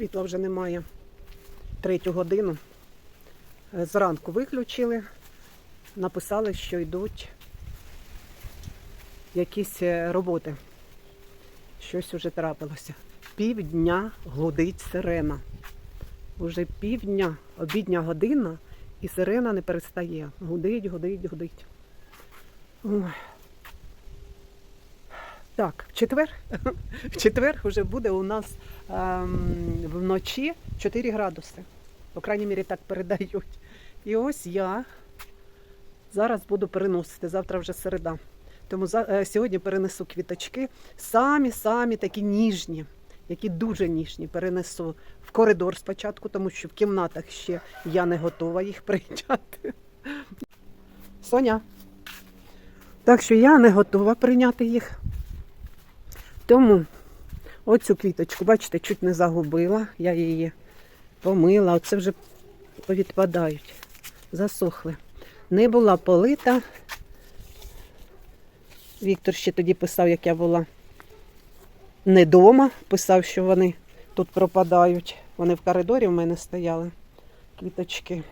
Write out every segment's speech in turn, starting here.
Світла вже немає. Третю годину. Е, Зранку виключили, написали, що йдуть якісь е, роботи. Щось уже трапилося. Півдня гудить сирена. Уже півдня, обідня година, і сирена не перестає. Гудить, гудить, гудить. Ой. Так, в четвер, в четвер вже буде у нас ем, вночі 4 градуси. По крайній мірі так передають. І ось я зараз буду переносити. Завтра вже середа. Тому за, е, сьогодні перенесу квіточки. Самі-самі такі ніжні, які дуже ніжні. Перенесу в коридор спочатку, тому що в кімнатах ще я не готова їх прийняти. Соня. Так що я не готова прийняти їх. Тому оцю квіточку, бачите, чуть не загубила. Я її помила. Оце вже відпадають, засохли. Не була полита. Віктор ще тоді писав, як я була не вдома. Писав, що вони тут пропадають. Вони в коридорі в мене стояли, квіточки.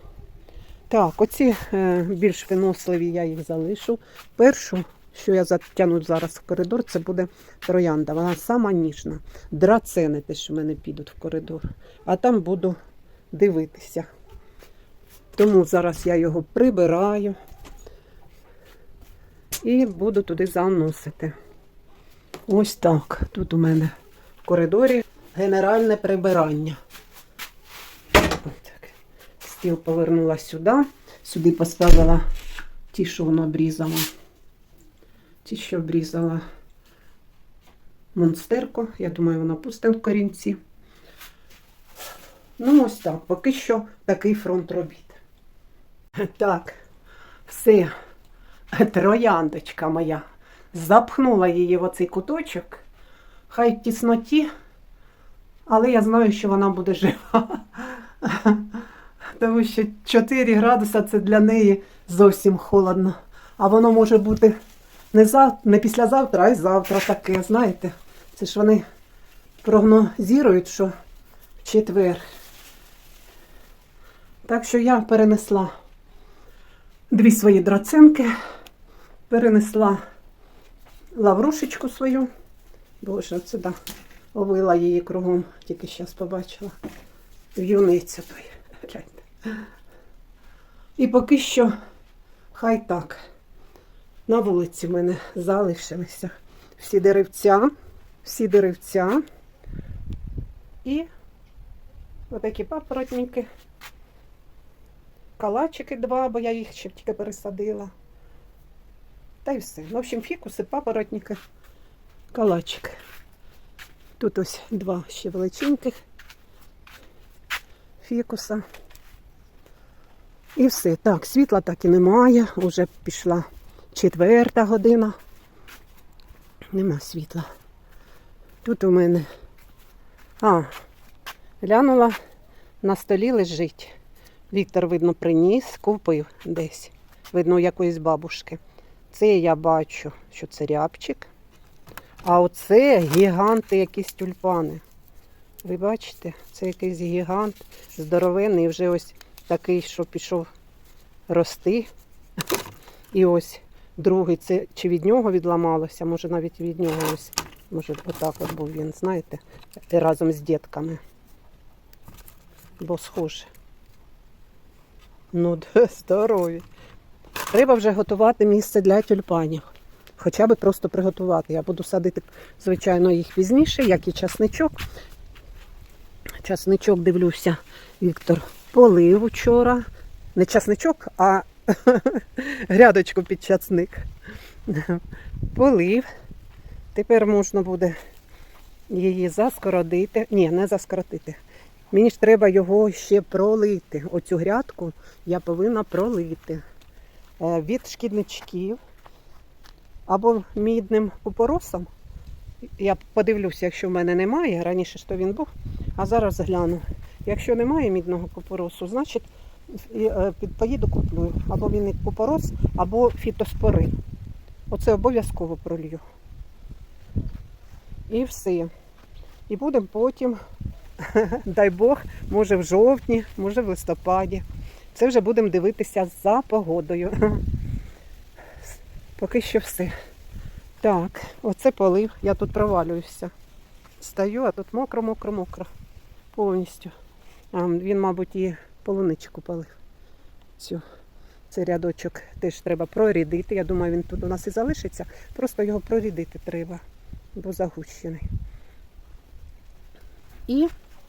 Так, оці е, більш виносливі я їх залишу. Першу, що я затягну зараз в коридор, це буде троянда. Вона сама ніжна. Драцени теж в мене підуть в коридор. А там буду дивитися. Тому зараз я його прибираю і буду туди заносити. Ось так. Тут у мене в коридорі генеральне прибирання. Так. Стіл повернула сюди. Сюди поставила ті, що воно обрізала. Ті, що обрізала монстерку. Я думаю, вона пусте в корінці. Ну, ось так. Поки що такий фронт робіт. Так, все. Трояндочка моя. Запхнула її в оцей куточок. Хай в тісноті, але я знаю, що вона буде жива. Тому що 4 градуса це для неї зовсім холодно. А воно може бути не, зав... не післязавтра, а й завтра таке, знаєте. Це ж вони прогнозують, що в четвер. Так що я перенесла дві свої драцинки, перенесла лаврушечку свою. Боже, це да, овила її кругом, тільки зараз побачила. В'юниця той. І поки що хай так. На вулиці в мене залишилися всі деревця, всі деревця і отакі папоротники. Калачики два, бо я їх ще тільки пересадила. Та й все. В общем, фікуси, папоротники, калачик. Тут ось два ще величеньких фікуса. І все. Так, світла так і немає. Уже пішла четверта година. Нема світла. Тут у мене. А, глянула, на столі лежить. Віктор, видно, приніс, купив десь. Видно, у якоїсь бабушки. Це я бачу, що це рябчик. А оце гіганти якісь тюльпани. Ви бачите, це якийсь гігант здоровенний, вже ось такий, що пішов рости. І ось другий, це чи від нього відламалося, може навіть від нього ось, може отак от був він, знаєте, разом з дітками. Бо схоже. Ну, здорові. Треба вже готувати місце для тюльпанів. Хоча б просто приготувати. Я буду садити, звичайно, їх пізніше, як і часничок. Часничок, дивлюся, Віктор полив вчора. Не часничок, а грядочку під часник. Полив. Тепер можна буде її заскородити. Ні, не заскоротити. Мені ж треба його ще пролити. Оцю грядку я повинна пролити Е, від шкідничків або мідним купоросом. Я подивлюся, якщо в мене немає. Раніше ж то він був, а зараз гляну. Якщо немає мідного купоросу, значить під- поїду куплю або мідний купорос, або фітоспорин. Оце обов'язково пролью. І все. І будемо потім дай Бог, може в жовтні, може в листопаді. Це вже будемо дивитися за погодою. Поки що все. Так, оце полив. Я тут провалююся. Стою, а тут мокро, мокро, мокро. Повністю. Він, мабуть, і полуничку полив. Цю. Цей рядочок теж треба прорідити. Я думаю, він тут у нас і залишиться. Просто його прорідити треба, бо загущений. І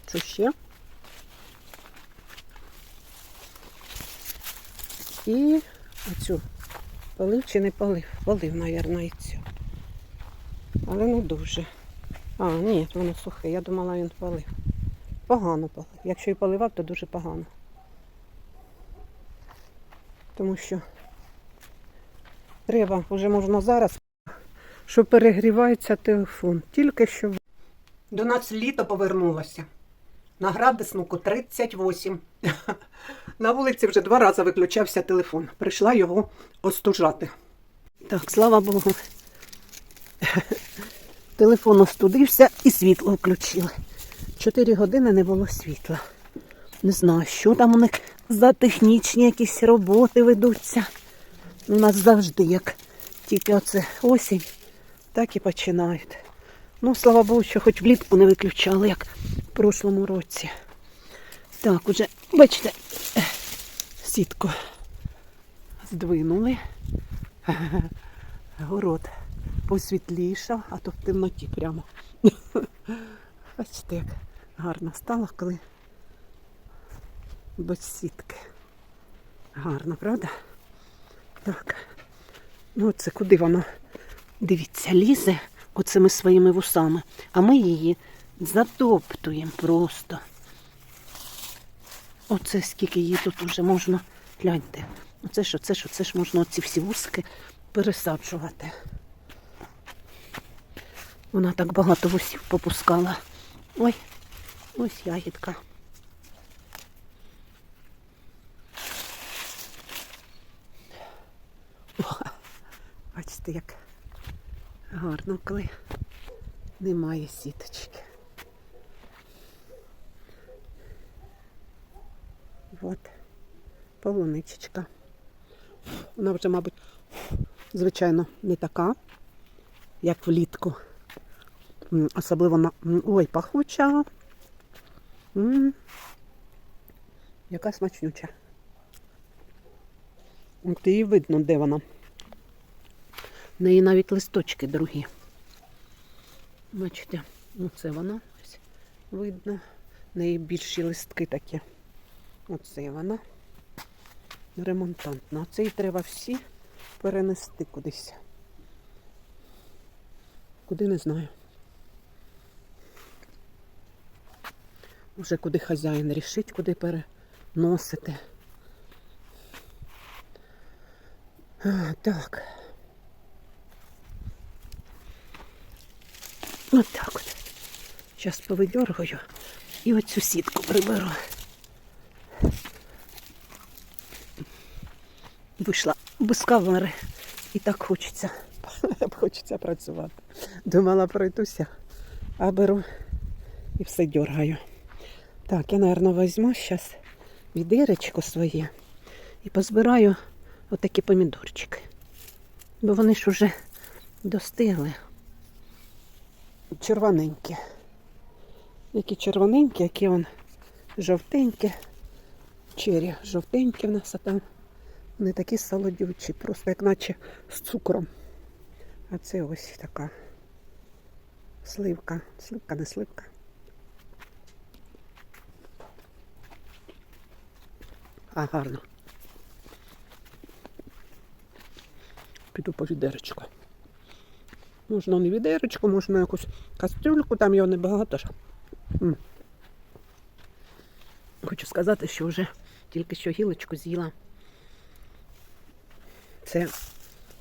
що ще? І оцю полив чи не полив? Полив, мабуть, і цю. Але не дуже. А, ні, воно сухе. Я думала, він полив. Погано полив. Якщо і поливав, то дуже погано. Тому що треба, вже можна зараз, що перегрівається телефон. Тільки що. До нас літо повернулося. На градуснику 38. На вулиці вже два рази виключався телефон. Прийшла його остужати. Так, слава Богу. Телефон остудився і світло включили. Чотири години не було світла. Не знаю, що там у них за технічні якісь роботи ведуться. У нас завжди, як тільки оце осінь, так і починають. Ну, слава Богу, що хоч влітку не виключали, як в прошлому році. Так, уже, бачите, сітку здвинули. Город посвітлішав, а то в темноті прямо. Бачите, як гарно стало, коли без сітки. Гарно, правда? Так. Ну, це куди воно? Дивіться, лізе оцими своїми вусами, а ми її затоптуємо просто. Оце скільки її тут вже можна. Гляньте. Оце ж, оце ж, оце ж можна оці всі вузки пересаджувати. Вона так багато вусів попускала. Ой, ось ягідка. О, бачите, як гарно, коли немає сіточки. От, полуничечка. Вона вже, мабуть, звичайно, не така, як влітку. Особливо на. Ой, пахуча. М, Яка смачнюча. От її видно, де вона. В неї навіть листочки другі. Бачите, оце вона ось видно. В неї більші листки такі. Оце вона. Ремонтантна. Оце її треба всі перенести кудись. Куди не знаю. Уже куди хазяїн рішить, куди переносити. А, так. От так от. Зараз повидергаю і оцю сітку приберу. Вийшла без камери. І так хочеться. Хочеться працювати. Думала, пройдуся, а беру і все дергаю. Так, я, мабуть, візьму зараз відеречко своє і позбираю отакі помідорчики. Бо вони ж уже достигли. Червоненькі. Які червоненькі, які вон жовтенькі. Чері жовтенькі в нас, а там вони такі солодючі, просто як наче з цукром. А це ось така сливка. Сливка, не сливка. А гарно. Піду по відеречку. Можна не відеречку, можна якусь кастрюльку, там його небагато ж. Хочу сказати, що вже тільки що гілочку з'їла. Це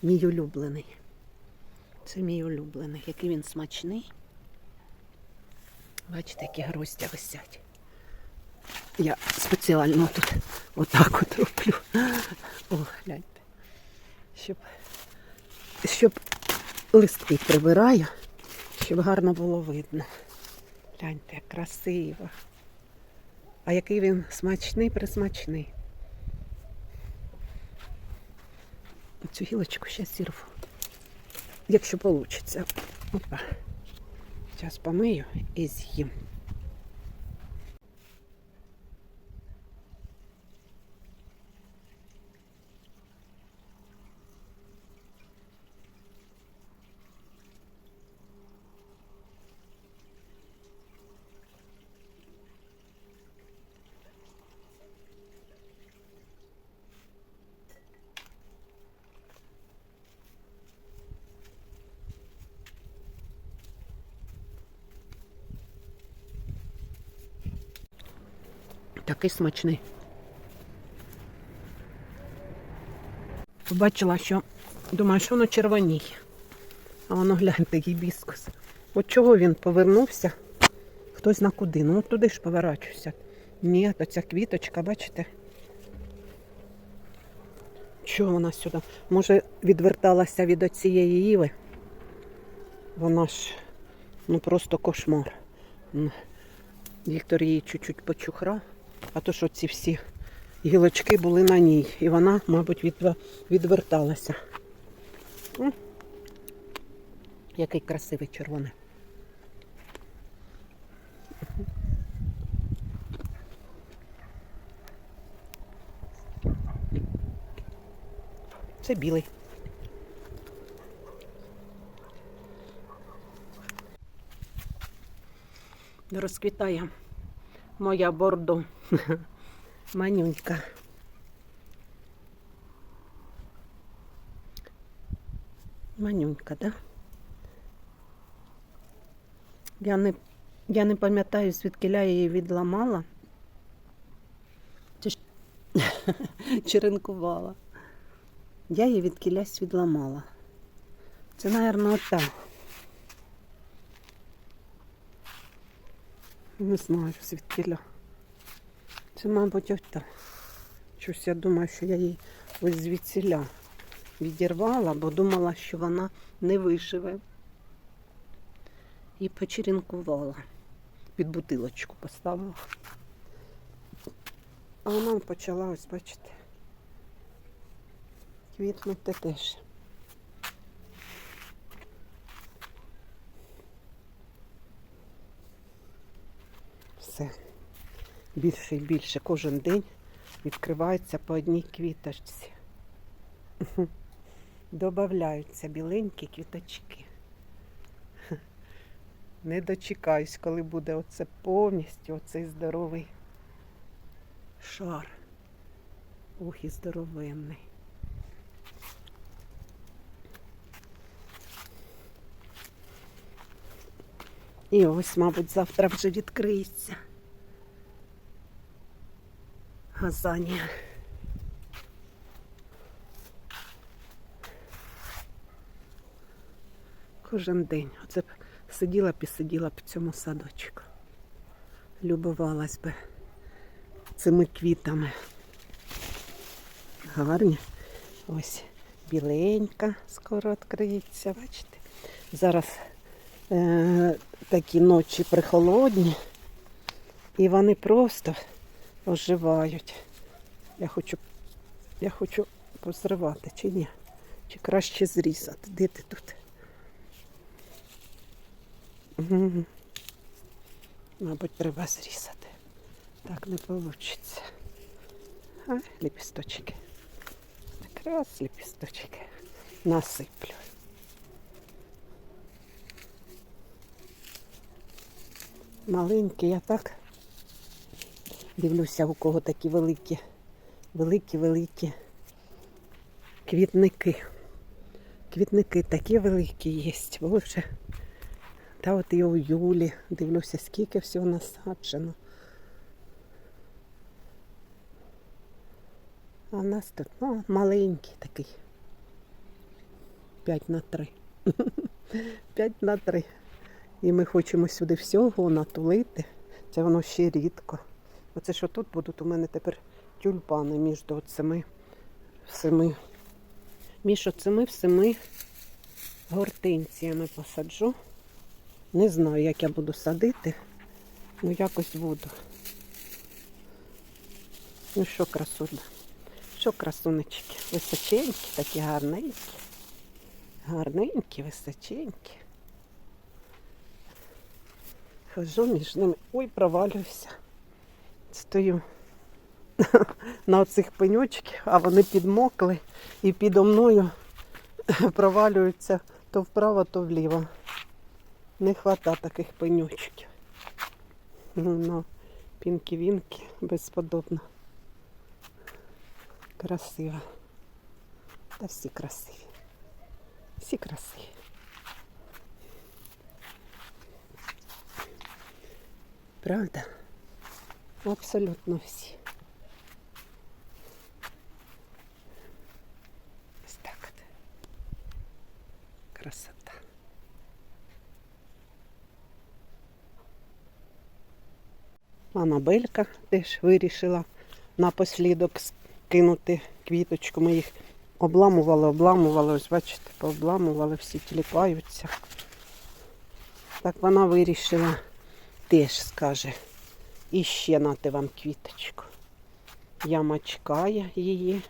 мій улюблений. Це мій улюблений. Який він смачний. Bачите, які гроздя висять. Я спеціально тут отак от роблю. О, гляньте. Щоб, щоб листки прибираю, щоб гарно було видно. Гляньте, як красиво. А який він смачний, присмачний. Цю гілочку ще зірву. Якщо вийде. Опа. Зараз помию і з'їм. Такий смачний. Побачила, що думаю, що воно червоніє. А воно гляньте, гібіскус. От чого він повернувся? Хтось на куди. Ну туди ж поворачуся. Ні, то ця квіточка, бачите? Чого вона сюди? Може, відверталася від оцієї іви? Вона ж ну просто кошмар. Віктор її чуть-чуть почухрав, а то що ці всі гілочки були на ній. І вона, мабуть, від, відверталася. М. Який красивий червоний. Це білий. Розквітає моя бордо. Манюнька. Манюнька, да? Я не, я не пам'ятаю, звідки я її відламала. Чи черенкувала. Я її відкілясь відламала. Це, мабуть, ота. Не знаю, звідкіля. Це, мабуть, ота. Щось я думаю, що я її ось звідсіля відірвала, бо думала, що вона не виживе. І почерінкувала. Під бутилочку поставила. А вона почала, ось бачите, квітнути теж. Все. Більше і більше кожен день відкривається по одній квіточці. Добавляються біленькі квіточки. Не дочекаюсь, коли буде оце повністю оцей здоровий шар. Ух, і здоровенний. І ось, мабуть, завтра вже відкриється. Газанія. Кожен день. Оце б сиділа б і сиділа б в цьому садочку. Любувалась би цими квітами. Гарні. Ось біленька скоро відкриється, бачите? Зараз е- такі ночі прихолодні, і вони просто оживають. Я хочу, я хочу позривати чи ні? Чи краще зрізати? Де ти тут? Мгм. Мабуть, треба зрізати. Так не вийде. А, ліпісточки. Якраз ліпісточки. Насиплю. Маленькі, я так дивлюся, у кого такі великі, великі-великі квітники. Квітники такі великі є. Боже. Та от і у Юлі дивлюся, скільки всього насаджено. А в нас тут ну, маленький такий. 5 на 3. 5 на 3. І ми хочемо сюди всього натулити. Це воно ще рідко. Оце що тут будуть у мене тепер тюльпани між цими всіми. Між оцими всіми гортинціями посаджу. Не знаю, як я буду садити. Ну якось буду. Ну що, красуня? Що, красунечки? Височенькі, такі гарненькі. Гарненькі, височенькі. Хожу між ними. Ой, провалююся. Стою на оцих пенючках, а вони підмокли і підо мною провалюються то вправо, то вліво. Не хвата таких пенючків. Ну, пінки-вінки безподобно. Красиво. Та всі красиві. Всі красиві. Правда? Абсолютно всі. Ось так от. Красота. Анабелька теж вирішила напослідок скинути квіточку. Ми їх обламували, обламували, ось бачите, пообламували, всі тіліпаються. Так вона вирішила теж скаже. І ще нати вам квіточку. Яма чекає її.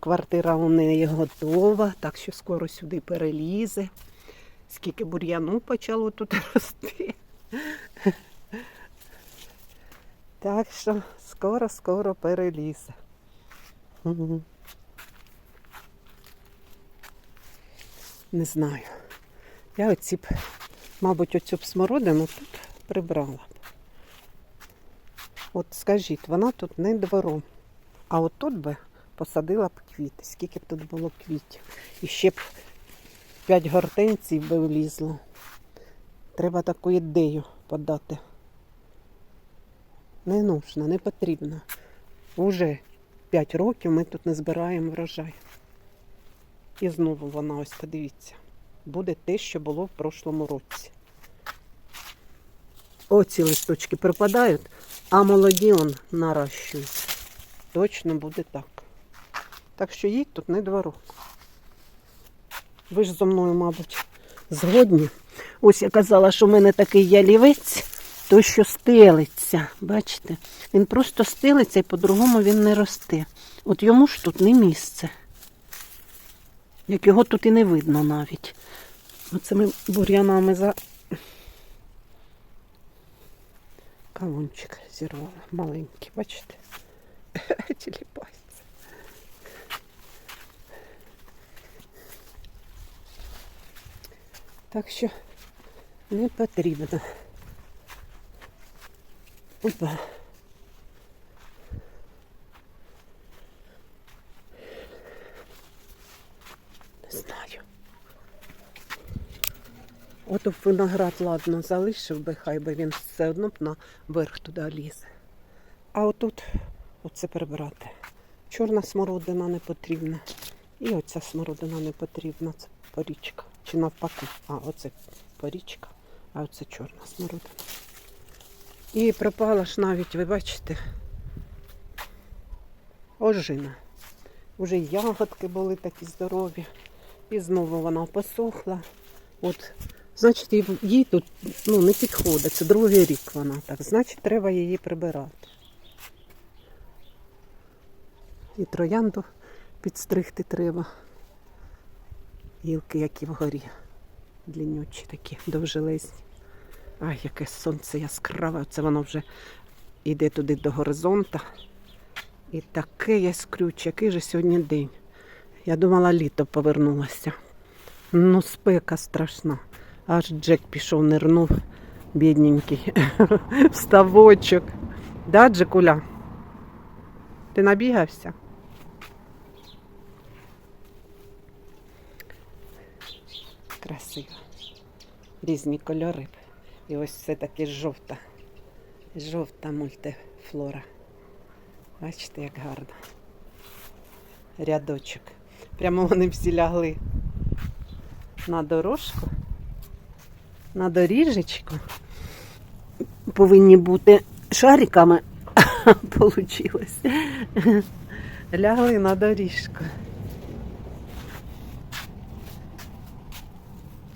Квартира у неї готова, так що скоро сюди перелізе. Скільки бур'яну почало тут рости. Так що скоро-скоро перелізе. Не знаю. Я оці б, мабуть, оцю б смородину тут прибрала. б. От скажіть, вона тут не двором. А от тут би посадила б квіти. Скільки б тут було квітів. І ще б п'ять гортенцій би влізло. Треба таку ідею подати. Не нужно, не потрібно. Уже 5 років ми тут не збираємо врожай. І знову вона, ось подивіться, буде те, що було в прошлому році. Оці листочки припадають, а молоді он наращуються. Точно буде так. Так що їй тут не два роки. Ви ж зо мною, мабуть, згодні. Ось я казала, що в мене такий ялівець, той, що стелиться. Бачите? Він просто стелиться і по-другому він не росте. От йому ж тут не місце. Як його тут і не видно навіть. Оцими бур'янами за кавунчик зірвала. Маленький, бачите? Тіліпається. Так що не потрібно. Опа. Не знаю. От виноград, ладно, залишив би, хай би він все одно б наверх туди лізе. А отут оце прибрати. Чорна смородина не потрібна. І оця смородина не потрібна. Це порічка. Чи навпаки. А, оце порічка, а оце чорна смородина. І пропала ж навіть, ви бачите, ожина. Уже ягодки були такі здорові. І знову вона посохла. От, значить, їй- тут ну, не підходить. Це другий рік вона так. Значить, треба її прибирати. І троянду підстригти треба. Гілки, які вгорі. Длиннючі такі, довжелезні. Ай, яке сонце яскраве. Це воно вже йде туди до горизонта. І таке яскрюче, який же сьогодні день. Я думала, літо повернулося. Ну, спека страшна. Аж Джек пішов, нирнув, бідненький. В ставочок. Да, Джекуля? Ти набігався? Красиво. Різні кольори. І ось все таки жовта. Жовта мультифлора. Бачите, як гарно. Рядочок. Прямо вони всі лягли на дорожку, на доріжечку. Повинні бути шариками. Получилось. Лягли на доріжку.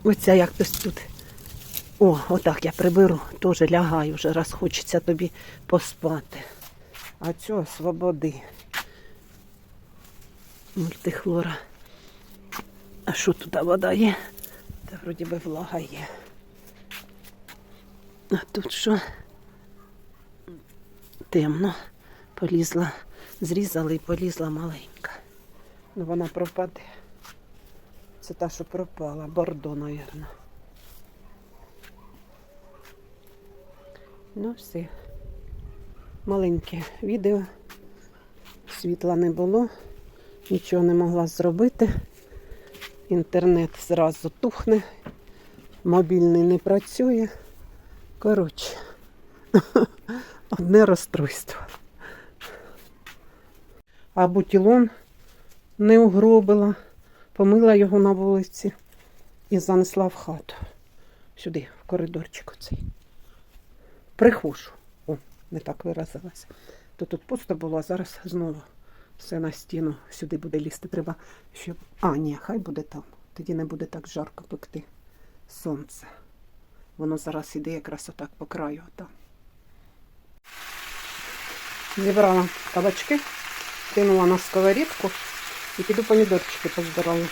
Оця як хтось тут О, отак я приберу, теж лягаю вже, раз хочеться тобі поспати. А цього свободи. Мультихлора. А що тут вода є? Та вроді би влага є. А тут що? Темно. Полізла, зрізала і полізла маленька. Ну вона пропаде. Це та, що пропала. Бордо, мабуть. Ну, все. Маленьке відео. Світла не було, нічого не могла зробити. Інтернет зразу тухне, мобільний не працює. Коротше, одне розстройство. А бутілон не угробила, помила його на вулиці і занесла в хату. Сюди, в коридорчик оцей. Прихожу. О, не так виразилася. То тут пусто було, а зараз знову все на стіну. Сюди буде лізти. Треба, щоб. А, ні, хай буде там. Тоді не буде так жарко пекти сонце. Воно зараз іде якраз отак по краю. Там. Зібрала кабачки, кинула на сковорідку і піду помідорчики позбираю.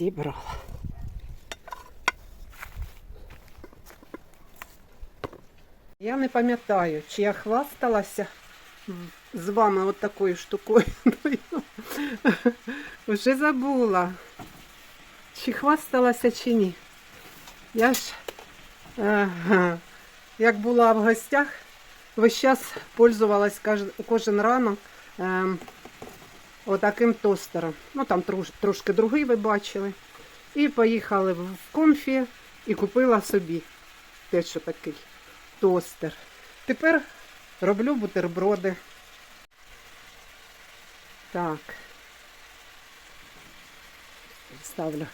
Зібрала. Я не пам'ятаю, чи я хвасталася з вами от такою штукою. Вже забула, чи хвасталася, чи ні. Я ж, ага, як була в гостях, весь час пользувалась кожен ранок ем, отаким тостером. Ну там трош, трошки другий ви бачили. І поїхали в конфі і купила собі теж що такий тостер. Тепер роблю бутерброди. Так. Ставлю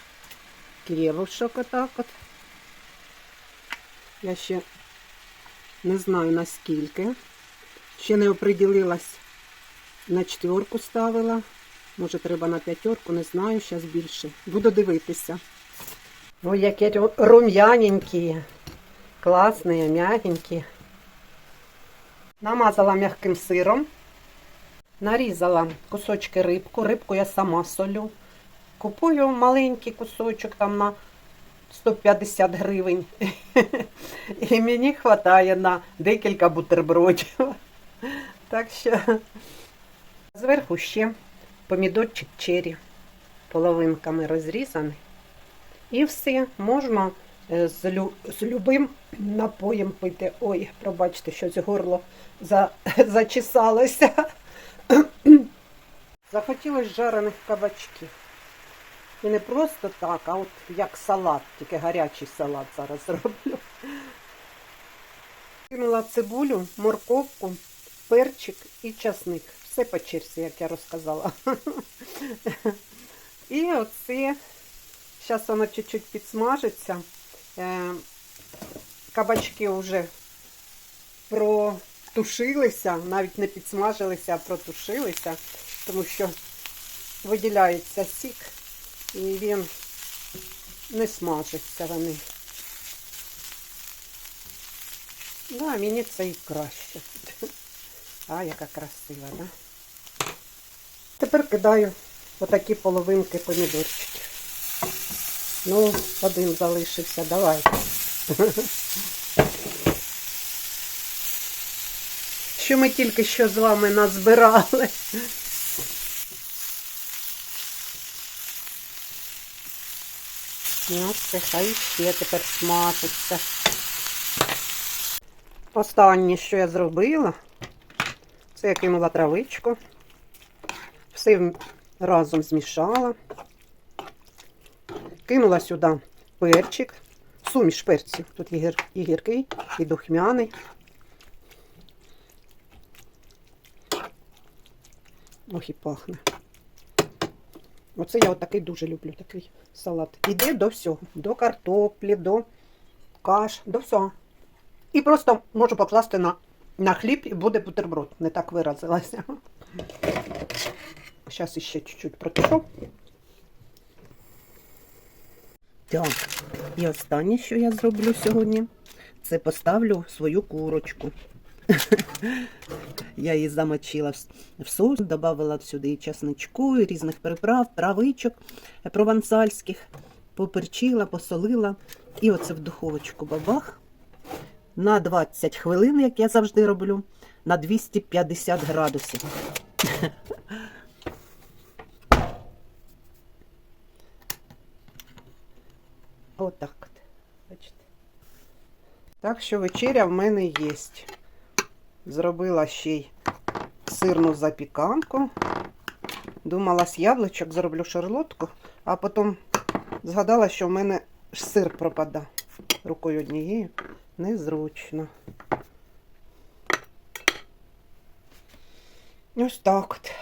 хлібушок отак от. Я ще не знаю наскільки. Ще не оприділилась на четверку ставила. Може, треба на п'ятерку, не знаю, зараз більше. Буду дивитися. Ой, які рум'яненькі. Класні, м'ягенькі. Намазала м'яким сиром. Нарізала кусочки рибку. Рибку я сама солю. Купую маленький кусочок там на 150 гривень. І мені вистачає на декілька бутербродів. Так що зверху ще помідорчик чері половинками розрізаний. І все, можна е, з, лю... з любим напоєм пити. Ой, пробачте, щось горло за... зачесалося. Захотілося жарених кабачків. І не просто так, а от як салат, тільки гарячий салат зараз роблю. Кинула цибулю, морковку, перчик і часник. Все по черзі, як я розказала. І оце, зараз воно чуть-чуть підсмажиться. Е, Кабачки вже протушилися, навіть не підсмажилися, а протушилися, тому що виділяється сік і він не смажиться вони. Да, мені це і краще. А, яка красива, да? Тепер кидаю отакі половинки помідорчиків. Ну, один залишився, давай. Що ми тільки що з вами назбирали. Ну, хай ще тепер смажиться. Останнє, що я зробила, це я кинула травичку. Все разом змішала. Кинула сюди перчик, суміш перців. Тут і, гір, і гіркий, і духмяний. Ох і пахне. Оце я отакий дуже люблю, такий салат. Іде до всього. До картоплі, до каш, до всього. І просто можу покласти на, на хліб і буде бутерброд. Не так виразилася. Зараз іще чуть-чуть протишу. Так, і останнє, що я зроблю сьогодні, це поставлю свою курочку. Я її замочила в- в соус, додавала сюди і часничку, і різних приправ, травичок провансальських, поперчила, посолила. І оце в духовочку бабах. На 20 хвилин, як я завжди роблю, на 250 градусів. Отак от. Бачите. Так що вечеря в мене є. Зробила ще й сирну запіканку. Думала, з яблучок зроблю шарлотку, а потім згадала, що в мене сир пропада рукою однією. Незручно. Ось так от.